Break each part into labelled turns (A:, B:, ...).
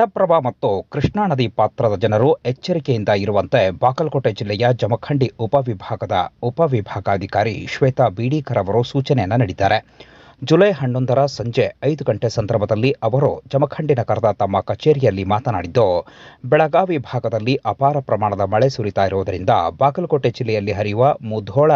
A: ಘಟಪ್ರಭಾ ಮತ್ತು ಕೃಷ್ಣಾ ನದಿ ಪಾತ್ರದ ಜನರು ಎಚ್ಚರಿಕೆಯಿಂದ ಇರುವಂತೆ ಬಾಗಲಕೋಟೆ ಜಿಲ್ಲೆಯ ಜಮಖಂಡಿ ಉಪವಿಭಾಗದ ಉಪವಿಭಾಗಾಧಿಕಾರಿ ಶ್ವೇತಾ ಬೀಡೀಕರ್ ಅವರು ಸೂಚನೆಯನ್ನು ನೀಡಿದ್ದಾರೆ. ಜುಲೈ ಹನ್ನೊಂದರ ಸಂಜೆ ಐದು ಗಂಟೆ ಸಂದರ್ಭದಲ್ಲಿ ಅವರು ಜಮಖಂಡಿ ನಗರದ ತಮ್ಮ ಕಚೇರಿಯಲ್ಲಿ ಮಾತನಾಡಿದ್ದು, ಬೆಳಗಾವಿ ಭಾಗದಲ್ಲಿ ಅಪಾರ ಪ್ರಮಾಣದ ಮಳೆ ಸುರಿತಾ ಇರುವುದರಿಂದ ಬಾಗಲಕೋಟೆ ಜಿಲ್ಲೆಯಲ್ಲಿ ಹರಿಯುವ ಮುಧೋಳ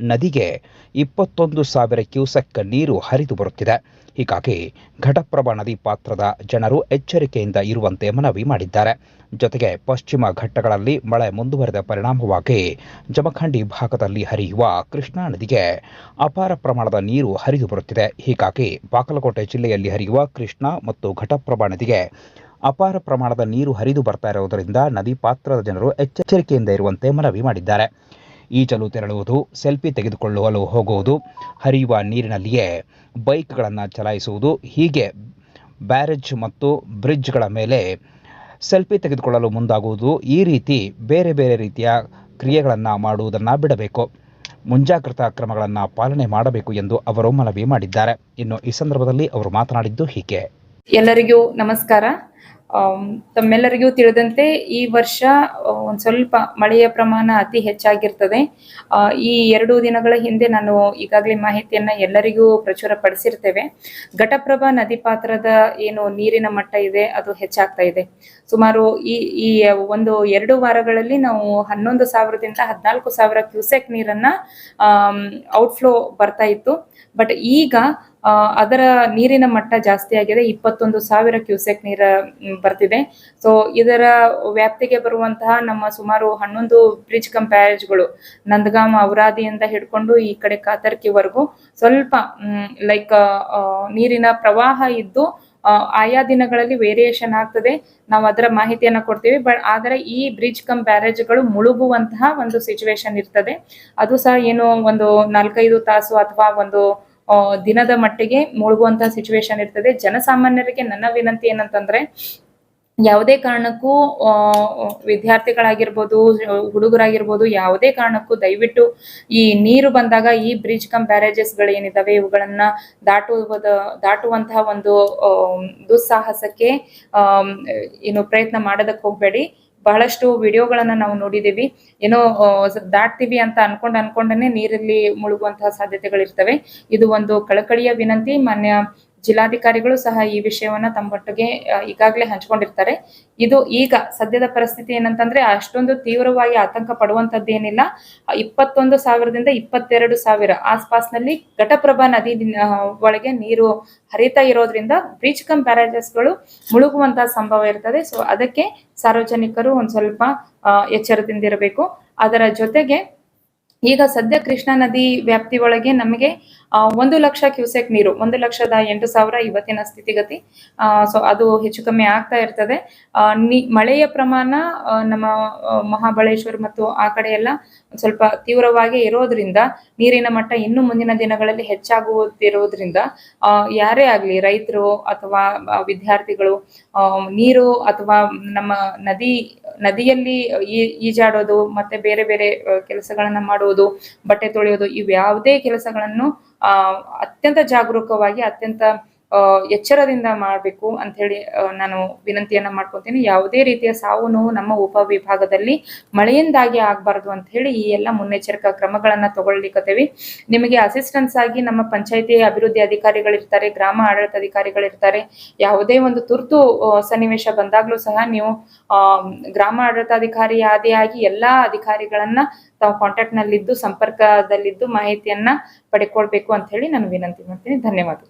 A: ನದಿಗೆ ಇಪ್ಪತ್ತೊಂದು ಸಾವಿರ ಕ್ಯೂಸೆಕ್ ನೀರು ಹರಿದು ಬರುತ್ತಿದೆ. ಹೀಗಾಗಿ ಘಟಪ್ರಭಾ ನದಿ ಪಾತ್ರದ ಜನರು ಎಚ್ಚರಿಕೆಯಿಂದ ಇರುವಂತೆ ಮನವಿ ಮಾಡಿದ್ದಾರೆ. ಜೊತೆಗೆ ಪಶ್ಚಿಮ ಘಟ್ಟಗಳಲ್ಲಿ ಮಳೆ ಮುಂದುವರೆದ ಪರಿಣಾಮವಾಗಿ ಜಮಖಂಡಿ ಭಾಗದಲ್ಲಿ ಹರಿಯುವ ಕೃಷ್ಣಾ ನದಿಗೆ ಅಪಾರ ಪ್ರಮಾಣದ ನೀರು ಹರಿದು ಬರುತ್ತಿದೆ. ಹೀಗಾಗಿ ಬಾಗಲಕೋಟೆ ಜಿಲ್ಲೆಯಲ್ಲಿ ಹರಿಯುವ ಕೃಷ್ಣಾ ಮತ್ತು ಘಟಪ್ರಭಾ ನದಿಗೆ ಅಪಾರ ಪ್ರಮಾಣದ ನೀರು ಹರಿದು ಬರ್ತಾ ಇರುವುದರಿಂದ ನದಿ ಪಾತ್ರದ ಜನರು ಎಚ್ಚರಿಕೆಯಿಂದ ಇರುವಂತೆ ಮನವಿ ಮಾಡಿದ್ದಾರೆ. ಈಜಲು ತೆರಳುವುದು, ಸೆಲ್ಫಿ ತೆಗೆದುಕೊಳ್ಳಲು ಹೋಗುವುದು, ಹರಿಯುವ ನೀರಿನಲ್ಲಿಯೇ ಬೈಕ್ಗಳನ್ನು ಚಲಾಯಿಸುವುದು, ಹೀಗೆ ಬ್ಯಾರೇಜ್ ಮತ್ತು ಬ್ರಿಡ್ಜ್ಗಳ ಮೇಲೆ ಸೆಲ್ಫಿ ತೆಗೆದುಕೊಳ್ಳಲು ಮುಂದಾಗುವುದು, ಈ ರೀತಿ ಬೇರೆ ಬೇರೆ ರೀತಿಯ ಕ್ರಿಯೆಗಳನ್ನು ಮಾಡುವುದನ್ನು ಬಿಡಬೇಕು. ಮುಂಜಾಗ್ರತಾ ಕ್ರಮಗಳನ್ನು ಪಾಲನೆ ಮಾಡಬೇಕು ಎಂದು ಅವರು ಮನವಿ ಮಾಡಿದ್ದಾರೆ. ಇನ್ನು ಈ ಸಂದರ್ಭದಲ್ಲಿ ಅವರು ಮಾತನಾಡಿದ್ದು ಹೀಗೆ.
B: ಎಲ್ಲರಿಗೂ ನಮಸ್ಕಾರ. ತಮ್ಮೆಲ್ಲರಿಗೂ ತಿಳಿದಂತೆ ಈ ವರ್ಷ ಒಂದು ಸ್ವಲ್ಪ ಮಳೆಯ ಪ್ರಮಾಣ ಅತಿ ಹೆಚ್ಚಾಗಿರ್ತದೆ. ಈ ಎರಡು ದಿನಗಳ ಹಿಂದೆ ನಾನು ಈಗಾಗಲೇ ಮಾಹಿತಿಯನ್ನ ಎಲ್ಲರಿಗೂ ಪ್ರಚುರಪಡಿಸಿರ್ತೇವೆ. ಘಟಪ್ರಭಾ ನದಿ ಪಾತ್ರದ ಏನು ನೀರಿನ ಮಟ್ಟ ಇದೆ, ಅದು ಹೆಚ್ಚಾಗ್ತಾ ಇದೆ. ಸುಮಾರು ಈ ಈ ಒಂದು ಎರಡು ವಾರಗಳಲ್ಲಿ ನಾವು ಹನ್ನೊಂದು ಸಾವಿರದಿಂದ ಹದಿನಾಲ್ಕು ಸಾವಿರ ಕ್ಯೂಸೆಕ್ ನೀರನ್ನ ಔಟ್ಫ್ಲೋ ಬರ್ತಾ ಇತ್ತು. ಬಟ್ ಈಗ ಅದರ ನೀರಿನ ಮಟ್ಟ ಜಾಸ್ತಿ ಆಗಿದೆ. ಇಪ್ಪತ್ತೊಂದು ಸಾವಿರ ಕ್ಯೂಸೆಕ್ ನೀರ ಬರ್ತಿದೆ. ಸೊ ಇದರ ವ್ಯಾಪ್ತಿಗೆ ಬರುವಂತಹ ನಮ್ಮ ಸುಮಾರು ಹನ್ನೊಂದು ಬ್ರಿಡ್ಜ್ ಕಂಪ್ಯಾರೇಜ್ಗಳು ನಂದಗಾಮ ಔರಾದಿಯಿಂದ ಹಿಡ್ಕೊಂಡು ಈ ಕಡೆ ಕಾತರ್ಕಿವರೆಗೂ ಸ್ವಲ್ಪ ಲೈಕ್ ನೀರಿನ ಪ್ರವಾಹ ಇದ್ದು ಆಯಾ ದಿನಗಳಲ್ಲಿ ವೇರಿಯೇಷನ್ ಆಗ್ತದೆ. ನಾವು ಅದರ ಮಾಹಿತಿಯನ್ನ ಕೊಡ್ತೀವಿ. ಬಟ್ ಆದರೆ ಈ ಬ್ರಿಡ್ಜ್ ಕಮ್ ಬ್ಯಾರೇಜ್ಗಳು ಮುಳುಗುವಂತಹ ಒಂದು ಸಿಚುವೇಶನ್ ಇರ್ತದೆ. ಅದು ಸಹ ಏನು ಒಂದು ನಾಲ್ಕೈದು ತಾಸು ಅಥವಾ ಒಂದು ದಿನದ ಮಟ್ಟಿಗೆ ಮುಳುಗುವಂತಹ ಸಿಚುವೇಶನ್ ಇರ್ತದೆ. ಜನಸಾಮಾನ್ಯರಿಗೆ ನನ್ನ ವಿನಂತಿ ಏನಂತಂದ್ರೆ ಯಾವುದೇ ಕಾರಣಕ್ಕೂ ಆ, ವಿದ್ಯಾರ್ಥಿಗಳಾಗಿರ್ಬೋದು ಹುಡುಗರಾಗಿರ್ಬೋದು ಯಾವುದೇ ಕಾರಣಕ್ಕೂ ದಯವಿಟ್ಟು ಈ ನೀರು ಬಂದಾಗ ಈ ಬ್ರಿಡ್ಜ್ ಕಮ್ ಬ್ಯಾರೇಜಸ್ಗಳು ಏನಿದಾವೆ ಇವುಗಳನ್ನ ದಾಟುವುದ ದಾಟುವಂತಹ ಒಂದು ದುಸ್ಸಾಹಸಕ್ಕೆ ಏನು ಪ್ರಯತ್ನ ಮಾಡೋದಕ್ಕೆ ಹೋಗಬೇಡಿ. ಬಹಳಷ್ಟು ವಿಡಿಯೋಗಳನ್ನ ನಾವು ನೋಡಿದೀವಿ. ಏನೋ ದಾಟ್ತೀವಿ ಅಂತ ಅನ್ಕೊಂಡ್ ಅನ್ಕೊಂಡನೆ ನೀರಲ್ಲಿ ಮುಳುಗುವಂತಹ ಸಾಧ್ಯತೆಗಳಿರ್ತವೆ. ಇದು ಒಂದು ಕಳಕಳಿಯ ವಿನಂತಿ. ಮಾನ್ಯ ಜಿಲ್ಲಾಧಿಕಾರಿಗಳು ಸಹ ಈ ವಿಷಯವನ್ನ ತಮ್ಮೊಟ್ಟಿಗೆ ಈಗಾಗಲೇ ಹಂಚ್ಕೊಂಡಿರ್ತಾರೆ. ಇದು ಈಗ ಸದ್ಯದ ಪರಿಸ್ಥಿತಿ ಏನಂತಂದ್ರೆ ಅಷ್ಟೊಂದು ತೀವ್ರವಾಗಿ ಆತಂಕ ಪಡುವಂತದ್ದೇನಿಲ್ಲ ಏನಿಲ್ಲ. ಇಪ್ಪತ್ತೊಂದು ಸಾವಿರದಿಂದ ಇಪ್ಪತ್ತೆರಡು ಸಾವಿರ ಆಸ್ಪಾಸ್ನಲ್ಲಿ ಘಟಪ್ರಭಾ ನದಿ ಒಳಗೆ ನೀರು ಹರಿತಾ ಇರೋದ್ರಿಂದ ಬ್ರೀಚ್ ಕಮ್ ಬ್ಯಾರೇಜಸ್ಗಳು ಮುಳುಗುವಂತಹ ಸಂಭವ ಇರ್ತದೆ. ಸೊ ಅದಕ್ಕೆ ಸಾರ್ವಜನಿಕರು ಒಂದ್ ಸ್ವಲ್ಪ ಎಚ್ಚರದಿಂದ ಎಚ್ಚರದಿಂದಿರಬೇಕು ಅದರ ಜೊತೆಗೆ ಈಗ ಸದ್ಯ ಕೃಷ್ಣಾ ನದಿ ವ್ಯಾಪ್ತಿ ಒಳಗೆ ನಮಗೆ ಒಂದು ಲಕ್ಷ ಕ್ಯೂಸೆಕ್ ನೀರು, ಒಂದು ಲಕ್ಷದ ಎಂಟು ಸಾವಿರ ಇವತ್ತಿನ ಸ್ಥಿತಿಗತಿ. ಸೊ ಅದು ಹೆಚ್ಚು ಕಮ್ಮಿ ಆಗ್ತಾ ಇರ್ತದೆ. ಮಳೆಯ ಪ್ರಮಾಣ ನಮ್ಮ ಮಹಾಬಳೇಶ್ವರ್ ಮತ್ತು ಆ ಕಡೆ ಎಲ್ಲ ಸ್ವಲ್ಪ ತೀವ್ರವಾಗಿ ಇರೋದ್ರಿಂದ ನೀರಿನ ಮಟ್ಟ ಇನ್ನು ಮುಂದಿನ ದಿನಗಳಲ್ಲಿ ಹೆಚ್ಚಾಗುತ್ತಿರೋದ್ರಿಂದ ಯಾರೇ ಆಗ್ಲಿ ರೈತರು ಅಥವಾ ವಿದ್ಯಾರ್ಥಿಗಳು ನೀರು ಅಥವಾ ನಮ್ಮ ನದಿ, ನದಿಯಲ್ಲಿ ಈಜಾಡೋದು ಮತ್ತೆ ಬೇರೆ ಬೇರೆ ಕೆಲಸಗಳನ್ನ ಮಾಡುವುದು, ಬಟ್ಟೆ ತೊಳೆಯೋದು, ಇವ್ಯಾವುದೇ ಕೆಲಸಗಳನ್ನು ಅತ್ಯಂತ ಜಾಗರೂಕವಾಗಿ, ಅತ್ಯಂತ ಎಚ್ಚರದಿಂದ ಮಾಡಬೇಕು ಅಂತ ಹೇಳಿ ನಾನು ವಿನಂತಿಯನ್ನ ಮಾಡ್ಕೊತೀನಿ. ಯಾವುದೇ ರೀತಿಯ ಸಾವು ನೋವು ನಮ್ಮ ಉಪವಿಭಾಗದಲ್ಲಿ ಮಳೆಯಿಂದಾಗಿ ಆಗಬಾರ್ದು ಅಂತ ಹೇಳಿ ಈ ಎಲ್ಲ ಮುನ್ನೆಚ್ಚರಿಕಾ ಕ್ರಮಗಳನ್ನ ತಗೊಳ್ಲಿಕ್ಕತ್ತೇವಿ ನಿಮಗೆ ಅಸಿಸ್ಟೆನ್ಸ್ ಆಗಿ ನಮ್ಮ ಪಂಚಾಯತಿ ಅಭಿವೃದ್ಧಿ ಅಧಿಕಾರಿಗಳಿರ್ತಾರೆ ಗ್ರಾಮ ಆಡಳಿತ ಅಧಿಕಾರಿಗಳಿರ್ತಾರೆ ಯಾವುದೇ ಒಂದು ತುರ್ತು ಸನ್ನಿವೇಶ ಬಂದಾಗ್ಲೂ ಸಹ ನೀವು ಗ್ರಾಮ ಆಡಳಿತಾಧಿಕಾರಿ ಆದಿಯಾಗಿ ಎಲ್ಲಾ ಅಧಿಕಾರಿಗಳನ್ನ ತಾವು ಕಾಂಟ್ಯಾಕ್ಟ್ ನಲ್ಲಿದ್ದು, ಸಂಪರ್ಕದಲ್ಲಿದ್ದು ಮಾಹಿತಿಯನ್ನ ಪಡ್ಕೊಳ್ಬೇಕು ಅಂತ ಹೇಳಿ ನಾನು ವಿನಂತಿ ಮಾಡ್ತೀನಿ. ಧನ್ಯವಾದ